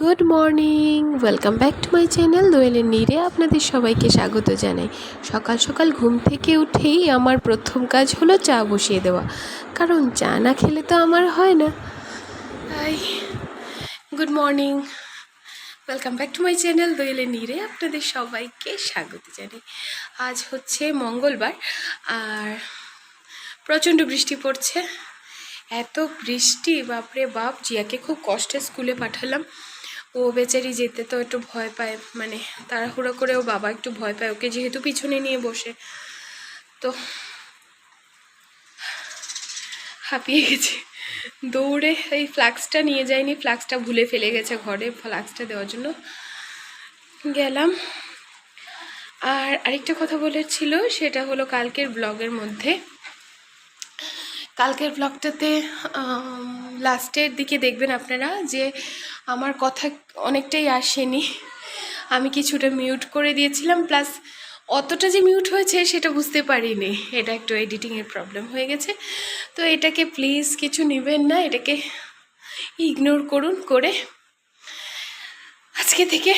Good morning welcome back to my channel দোয়েলের নীরে আপনাদের সবাইকে স্বাগত জানাই। সকাল সকাল ঘুম থেকে উঠেই আমার প্রথম কাজ হলো চা বসিয়ে দেওয়া। কারণ চা না খেলে তো আমার হয় না। Good morning welcome back to my channel দোয়েলের নীরে আপনাদের সবাইকে স্বাগত জানাই। আজ হচ্ছে মঙ্গলবার, আর প্রচণ্ড বৃষ্টি পড়ছে। এত বৃষ্টি, বাপরে বাপ, জিয়াকে খুব কষ্টে স্কুলে পাঠালাম। ও বেচারি যেতে তো একটু ভয় পায় মানে তাড়াহুড়ো করে ও বাবা একটু ভয় পায়, ওকে যেহেতু পিছনে নিয়ে বসে। তো হাঁপিয়ে গেছে। দৌড়ে এই ফ্লাক্সটা নিয়ে যায়নি ফ্লাক্সটা ভুলে ফেলে গেছে ঘরে, ফ্লাক্সটা দেওয়ার জন্য গেলাম। আর আরেকটা কথা বলেছিল, সেটা হলো কালকের ব্লগের মধ্যে কালকের ব্লগটাতে লাস্টের দিকে দেখবেন আপনারা যে আমার কথা অনেকটাই আসেনি। আমি কিছুটা মিউট করে দিয়েছিলাম প্লাস অতটা যে মিউট হয়েছে সেটা বুঝতে পারিনি। এটা একটু এডিটিংয়ের প্রবলেম হয়ে গেছে। তো এটাকে প্লিজ কিছু নেবেন না, এটাকে ইগনোর করুন করে আজকে থেকে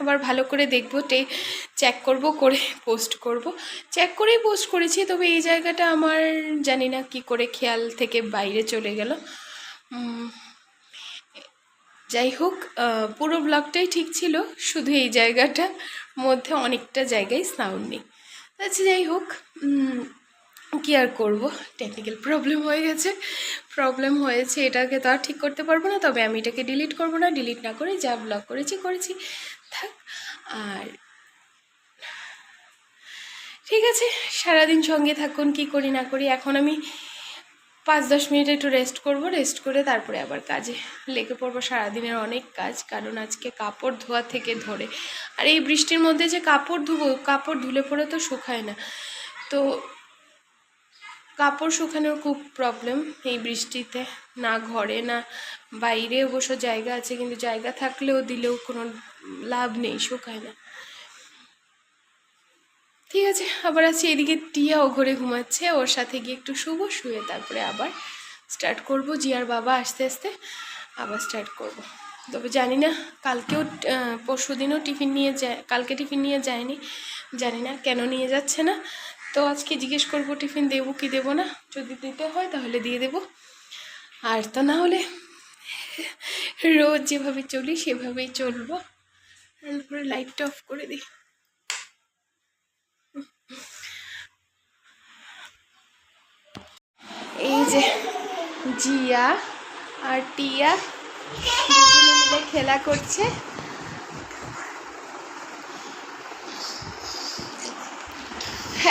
আবার ভালো করে দেখব টে চেক করব, করে পোস্ট করব। চেক করেই পোস্ট করেছি, তবে এই জায়গাটা আমার জানি না কি করে খেয়াল থেকে বাইরে চলে গেল। যাই হোক পুরো ব্লগটাই ঠিক ছিল, শুধু এই জায়গাটার মধ্যে অনেকটা জায়গায় সাউন্ড নেই। আচ্ছা যাই হোক কি আর করব? টেকনিক্যাল প্রবলেম হয়ে গেছে। প্রবলেম হয়েছে, এটাকে তো আর ঠিক করতে পারব না, তবে আমি এটাকে ডিলিট করব না ডিলিট না করে যা ব্লগ করেছি করেছি। থাক, আর ঠিক আছে, সারাদিন সঙ্গে থাকুন, কি করি না করি, এখন আমি পাঁচ দশ মিনিট একটু রেস্ট করব রেস্ট করে তারপরে আবার কাজে লেগে পড়ব। সারাদিনের অনেক কাজ, কারণ আজকে কাপড় ধোয়া থেকে ধরে। আর এই বৃষ্টির মধ্যে যে কাপড় ধুবো, কাপড় ধুলে পরে তো শুকায় না। তো কাপড় শুকানোর খুব প্রবলেম এই বৃষ্টিতে। না ঘরে, না বাইরে অবশ্য জায়গা আছে, কিন্তু জায়গা থাকলেও দিলেও কোনো লাভ নেই, শুকায় না। ঠিক আছে, আবার আছি এদিকে টিয়া ও ঘরে ঘুমাচ্ছে, ওর সাথে গিয়ে একটু শুবো, শুয়ে তারপরে আবার স্টার্ট করব। জিয়ার বাবা আস্তে আস্তে আবার স্টার্ট করব। তবে জানি না, কালকেও পরশু দিনও টিফিন নিয়ে যায়, কালকে টিফিন নিয়ে যায়নি, জানি না কেন নিয়ে যাচ্ছে না। তো আজকে জিজ্ঞেস করব, টিফিন দেবো কি দেবো না? যদি দিতে হয় তাহলে দিয়ে দেবো। আর তো না হলে রোজ যেভাবে চলি সেভাবেই চলবো। তারপরে লাইটটা অফ করে দিই। এই যে জিয়া আর টিয়া দুজনে মিলে খেলা করছে।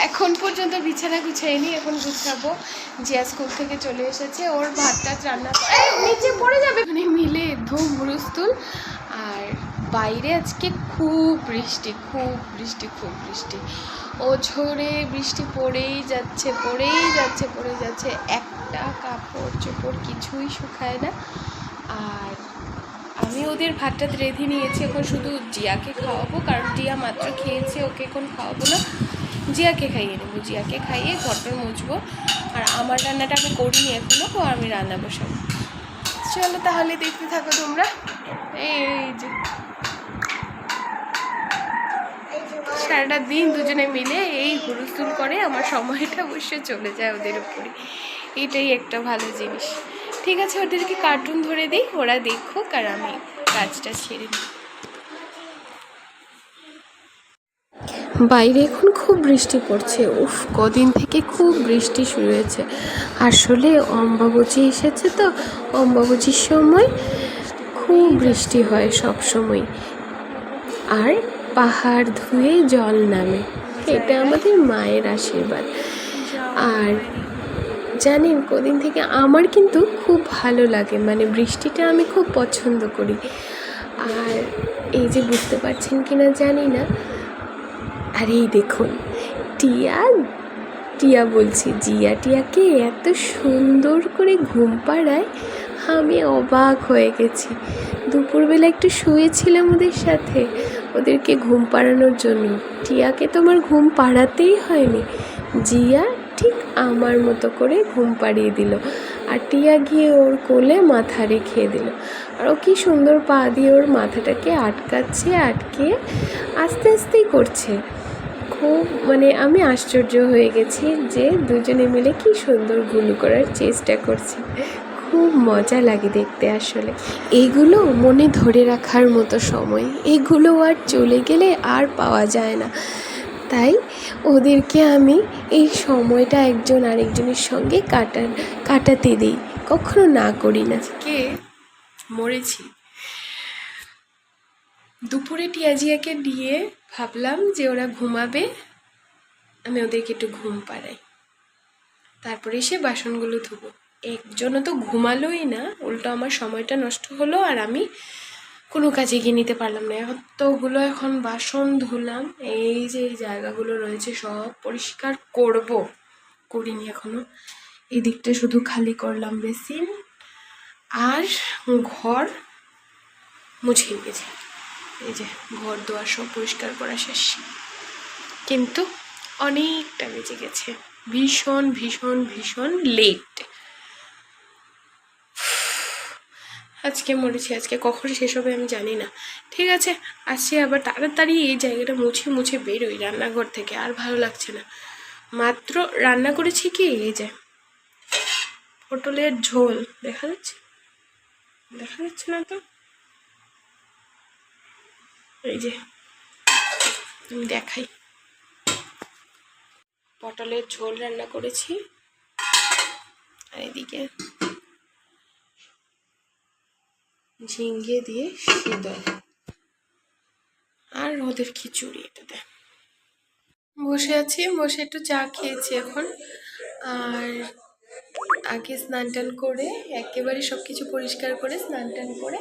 এখন পর্যন্ত বিছানা গুছাইনি এখন গুছাবো। জিয়া স্কুল থেকে চলে এসেছে, ওর ভাতটা রান্না নিচে পড়ে যাবে। মানে মিলে ধুম হুরুস্তুল আর বাইরে আজকে খুব বৃষ্টি খুব বৃষ্টি খুব বৃষ্টি। ও ঝরে বৃষ্টি পড়েই যাচ্ছে পড়েই যাচ্ছে পড়ে যাচ্ছে। একটা কাপড় চোপড় কিছুই শুকায় না। আর আমি ওদের ভাতটা রেঁধে নিয়েছি, এখন শুধু জিয়াকে খাওয়াবো, কারণ জিয়া মাত্র খেয়েছে, ওকে এখন খাওয়াবো না। জিয়াকে খাইয়ে নেব জিয়াকে খাইয়ে ঘরটা মুছবো। আর আমার রান্নাটা আমি করিনি তো আমি রান্না বসাবো। চলো তাহলে দেখতে থাকো তোমরা। এই যে। সারাটা দিন দুজনে মিলে এই হুলস্থুল করে আমার সময়টা অবশ্যই চলে যায় ওদের উপরে। এটাই একটা ভালো জিনিস। ঠিক আছে, ওদেরকে কার্টুন ধরে দিই, ওরা দেখুক আর আমি কাজটা ছেড়ে দিই বাইরে এখন খুব বৃষ্টি পড়ছে। উফ, কদিন থেকে খুব বৃষ্টি শুরু হয়েছে। আসলে অম্বাবচি এসেছে তো, অম্বাবচির সময় খুব বৃষ্টি হয় সব সময়। আর পাহাড় ধুয়ে জল নামে। এটা আমাদের মায়ের আশীর্বাদ। আর জানেন, কদিন থেকে আমার কিন্তু খুব ভালো লাগে। মানে বৃষ্টিটা আমি খুব পছন্দ করি। আর এই যে বুঝতে পারছেন কি না জানি না। আর এই দেখুন, টিয়া টিয়া বলছি, জিয়া, টিয়াকে এত সুন্দর করে ঘুম পাড়ায় আমি অবাক হয়ে গেছি। দুপুরবেলা একটু শুয়েছিলাম ওদের সাথে, ওদেরকে ঘুম পাড়ানোর জন্য। টিয়াকে তো আমার ঘুম পাড়াতেই হয়নি। জিয়া ঠিক আমার মতো করে ঘুম পাড়িয়ে দিল আর টিয়া গিয়ে ওর কোলে মাথা রেখে দিল। আর ও কি সুন্দর পা দিয়ে ওর মাথাটাকে আটকাচ্ছে আটকে আস্তে আস্তেই করছে। খুব মানে আমি আশ্চর্য হয়ে গেছি যে দুজনে মিলে কি সুন্দর গুলু করার চেষ্টা করছে। খুব মজা লাগে দেখতে আসলে। এগুলো মনে ধরে রাখার মতো সময়। এগুলো আর চলে গেলে আর পাওয়া যায় না। তাই ওদেরকে আমি এই সময়টা একজন আরেকজনের সঙ্গে কাটান কাটাতে দিই। কখনো না করি না। কে মরেছি। দুপুরে টিয়াজিয়াকে দিয়ে ভাবলাম যে ওরা ঘুমাবে, আমি ওদেরকে একটু ঘুম পাড়াই। তারপরে এসে বাসনগুলো ধুবো। একজনও তো ঘুমালোই না, উল্টো আমার সময়টা নষ্ট হলো আর আমি কোনো কাজে গিয়ে নিতে পারলাম না। এতগুলো এখন বাসন ধুলাম, এই যে জায়গাগুলো রয়েছে সব পরিষ্কার করব। করিনি এখনও। এই দিকটা শুধু খালি করলাম বেসিন আর ঘর মুছে গেছে এই যে ঘর দোয়ার সব পরিষ্কার করা শেষ। কিন্তু অনেকটা বেজে গেছে। ভীষণ ভীষণ ভীষণ লেট আজকে মরেছি, আজকে কখন শেষ হবে আমি জানি না। ঠিক আছে আসছি আবার তাড়াতাড়ি এই জায়গাটা মুছে মুছে বেরোই রান্নাঘর থেকে, আর ভালো লাগছে না। মাত্র রান্না করেছি কি? এই যে পটলের ঝোল। দেখা যাচ্ছে? দেখা যাচ্ছে না তো? এই যে, আমি দেখাই। পটলের ঝোল রান্না করেছি। আর এদিকে ঝিঙ্গে দিয়ে শীতল আর ওদের খিচুড়ি এটাতে। বসে আছি, বসে একটু চা খেয়েছি এখন। আর আগে স্নান টান করে, একেবারে সব কিছু পরিষ্কার করে স্নান টান করে,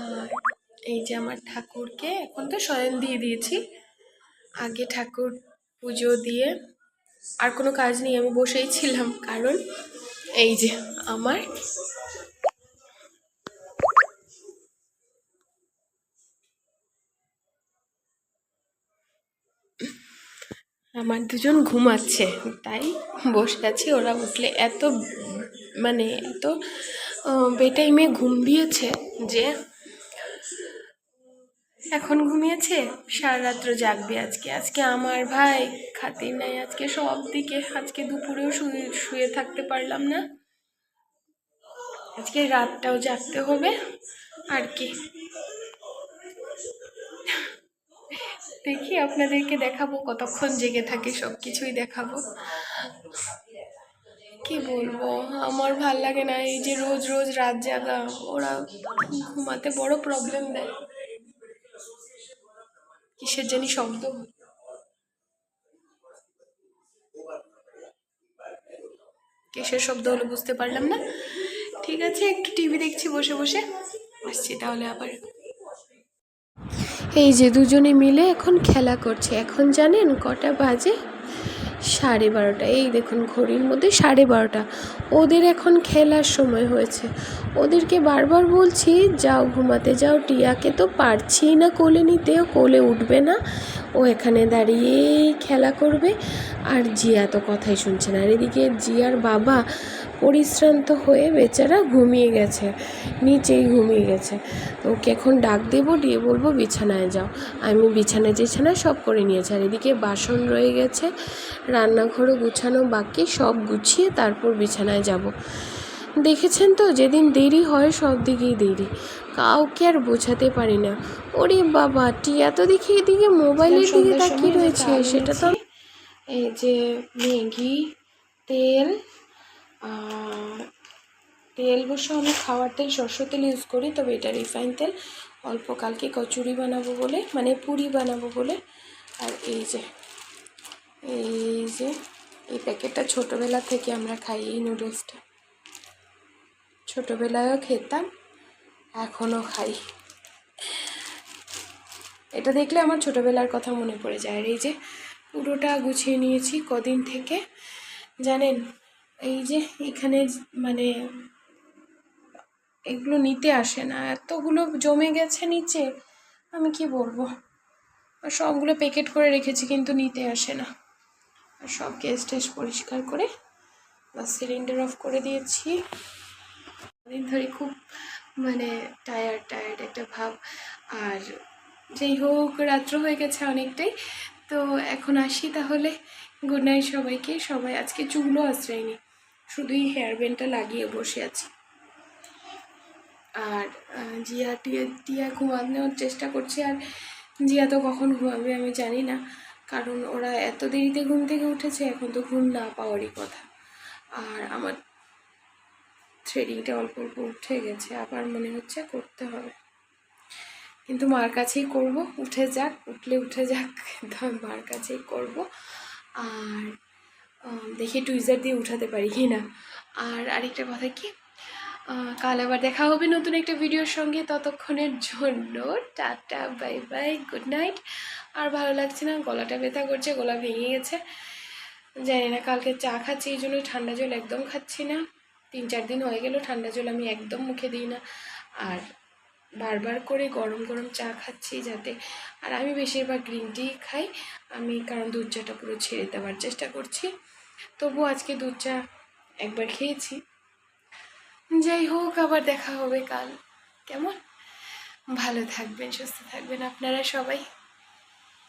আর এই যে আমার ঠাকুরকে এখন তো শয়ন দিয়ে দিয়েছি। আগে ঠাকুর পুজো দিয়ে আর কোনো কাজ নেই, আমি বসেই ছিলাম। কারণ এই যে আমার আমার দুজন ঘুমাচ্ছে, তাই বসে আছি। ওরা উঠলে এত মানে এত বেটাইমে ঘুম দিয়েছে যে এখন ঘুমিয়েছে? সারা রাত্র জাগবে আজকে। আজকে আমার ভাই, খাতির নাই আজকে সব দিকে। আজকে দুপুরেও শুয়ে শুয়ে থাকতে পারলাম না। আজকে রাতটাও জাগতে হবে। আর কি। দেখি আপনাদেরকে দেখাবো, কতক্ষণ জেগে থাকে সব কিছুই দেখাবো। কি বলব? আমার ভালো লাগে না এই যে রোজ রোজ রাত জাগা। ওরা ঘুমাতে বড় প্রবলেম দেয়। কিসের জানি শব্দ কিসের শব্দ হলো বুঝতে পারলাম না। ঠিক আছে, একটু টিভি দেখছি বসে বসে। আসছি তাহলে আবার। এই যে দুজনে মিলে এখন খেলা করছে। এখন জানেন কটা বাজে? সাড়ে বারোটা। এই দেখুন ঘড়ির মধ্যে সাড়ে বারোটা। ওদের এখন খেলার সময় হয়েছে। ওদেরকে বারবার বলছি, যাও ঘুমাতে যাও, টিয়াকে তো পারছি না কোলে নিতে কোলে উঠবে না। ও এখানে দাঁড়িয়েই খেলা করবে। আর জিয়া তো কথাই শুনছে না। আর এদিকে জিয়ার বাবা পরিশ্রান্ত হয়ে বেচারা ঘুমিয়ে গেছে নিচেই ঘুমিয়ে গেছে। ওকে এখন ডাক দেবো দিয়ে বলব বিছানায় যাও। আমি বিছানা টিছানা সব করে নিয়েছি। আর এদিকে বাসন রয়ে গেছে রান্নাঘরও গুছানো বাকি সব গুছিয়ে তারপর বিছানায় যাব। দেখেছেন তো যেদিন দেরি হয় সব দিকেই দেরি। কাউকে আর বোঝাতে পারি না। ওরে বাবা টিয়া তো দেখি এদিকে মোবাইলের দিকে তাকিয়ে রয়েছে সেটা তো এই যে ম্যাগি তেল তেল বসে আমি খাওয়ার তেল সর্ষ তেল ইউজ করি, তবে এটা রিফাইন তেল। অল্প কালকে কচুরি বানাবো বলে মানে পুরি বানাবো বলে। আর এই যে এই যে, এই প্যাকেটটা ছোটোবেলা থেকে আমরা খাই এই নুডলসটা ছোটোবেলায়ও খেতাম, এখনও খাই। এটা দেখলে আমার ছোটোবেলার কথা মনে পড়ে যায়। আর এই যে, পুরোটা গুছিয়ে নিয়েছি কদিন থেকে। জানেন এই যে এখানে মানে এগুলো নিতে আসে না। এতগুলো জমে গেছে নিচে, আমি কি বলব? আর সবগুলো প্যাকেট করে রেখেছি কিন্তু নিতে আসে না। আর সব গ্যাস ট্যাস পরিষ্কার করে বা সিলিন্ডার অফ করে দিয়েছি। দিন ধরে খুব মানে টায়ার্ড টায়ার্ড একটা ভাব। আর যেই হোক, রাত্র হয়ে গেছে অনেকটাই। তো এখন আসি তাহলে। গুড নাইট সবাইকে। সবাই আজকে চুলও আশ্রয়নি শুধুই হেয়ার ব্যান্ডটা লাগিয়ে বসে আছি। আর জিয়া, টিয়া টিয়া ঘুমানোর চেষ্টা করছে, আর জিয়া তো কখন ঘুমাবে আমি জানি না, কারণ ওরা এত দেরিতে ঘুম থেকে উঠেছে, এখন তো ঘুম না পাওয়ারই কথা। আর আমার থ্রেডিংটা অল্প অল্প উঠে গেছে, আবার মনে হচ্ছে করতে হবে। কিন্তু মার কাছেই করব, উঠে যাক, উঠলে উঠে যাক, কিন্তু আমি মার কাছেই করব। আর দেখি টুইজার দিয়ে উঠাতে পারি, কি না? আর আরেকটা কথা কি? কাল আবার দেখা হবে নতুন একটা ভিডিওর সঙ্গে। ততক্ষণের জন্য tata bye bye good night আর ভালো লাগছে না? গলাটা ব্যথা করছে, গলা ভেঙে গেছে। জানি না, কালকে চা খাচ্ছি, এই জন্য ঠান্ডা জল একদম খাচ্ছি না। তিন চার দিন হয়ে গেল, ঠান্ডা জল আমি একদম মুখে দিই না। আর বারবার করে গরম গরম চা খাচ্ছি যাতে, আর আমি বেশিরভাগ গ্রিন টি খাই। আমি কারণ দুধ চাটা পুরো ছেড়ে দেওয়ার চেষ্টা করছি। তবু আজকে দুধ চা একবার খেয়েছি। যাই হোক, আবার দেখা হবে কাল। কেমন? ভালো থাকবেন, সুস্থ থাকবেন আপনারা সবাই।